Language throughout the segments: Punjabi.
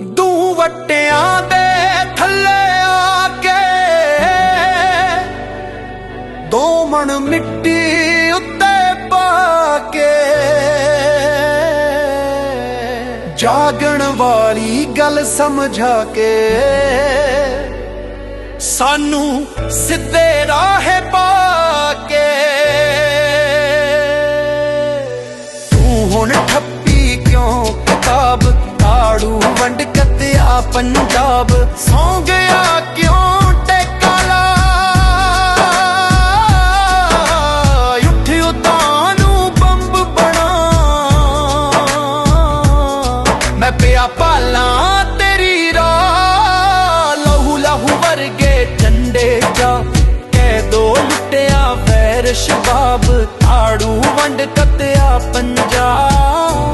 ਦੂ ਵਟਿਆਂ ਦੇ ਥੱਲੇ ਆ ਕੇ ਦੋ ਮਣ ਮਿੱਟੀ ਉੱਤੇ ਪਾ ਕੇ ਜਾਗਣ ਵਾਲੀ ਗੱਲ ਸਮਝਾ ਕੇ ਸਾਨੂੰ ਸਿੱਧੇ ਰਾਹੇ ਪਾ ਕੇ ਤੂੰ ਹੁਣ ਠੱਪੀ ਕਿਉਂ ਕਿਤਾਬ ਤਾੜੂ ਵੰਡ ਕੱਤਿਆ ਪੰਜਾਬ। ਸੌ ਗਿਆ ਕਿਉਂ ਟੈਕਾਲਾ ਉੱਠਿਓ ਉੱਠ ਨੂੰ ਬੰਬ ਬਣਾ। ਮੈਂ ਪਿਆ ਪਾਲਾਂ ਤੇਰੀ ਰਾਹ। ਲਹੂ ਲਹੂ ਵਰਗੇ ਝੰਡੇ ਜਾ ਕਹਿ ਦੋ ਲੁੱਟਿਆ ਵੈਰ ਸ਼ਬਾਬ। ਤਾੜੂ ਵੰਡ ਕੱਤਿਆ ਪੰਜਾਬ।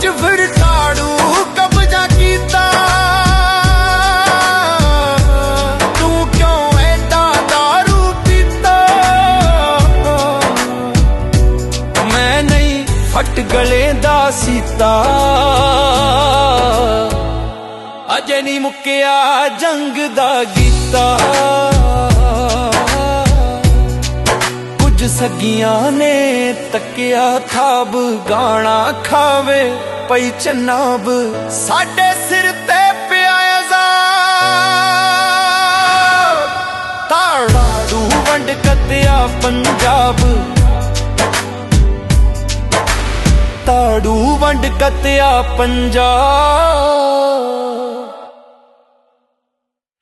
ਚ ਫਿਰ ਤਾੜੂ ਕਬਜ਼ਾ ਕੀਤਾ। ਤੂੰ ਕਿਉਂ ਐਡਾ ਦਾਰੂ ਪੀਤਾ? ਮੈਂ ਨਹੀਂ ਫਟ ਗਲੇ ਦਾ ਸੀਤਾ। ਅਜੇ ਨਹੀਂ ਮੁੱਕਿਆ ਜੰਗ ਦਾ ਗੀਤਾ। ਸਗੀਆਂ ਨੇ ਤੱਕਿਆ ਥਾਬ, ਗਾਣਾ ਖਾਵੇ ਪਈ ਚਨਾਬ। ਸਾਡੇ ਸਿਰ ਤੇ ਪਿਆ ਅਜ਼ਾਬ। ਤਾੜਾੜੂ ਵੰਡ ਕਤਿਆ ਪੰਜਾਬ। ਤਾੜੂ ਵੰਡ ਕੱਤਿਆ ਪੰਜਾਬ।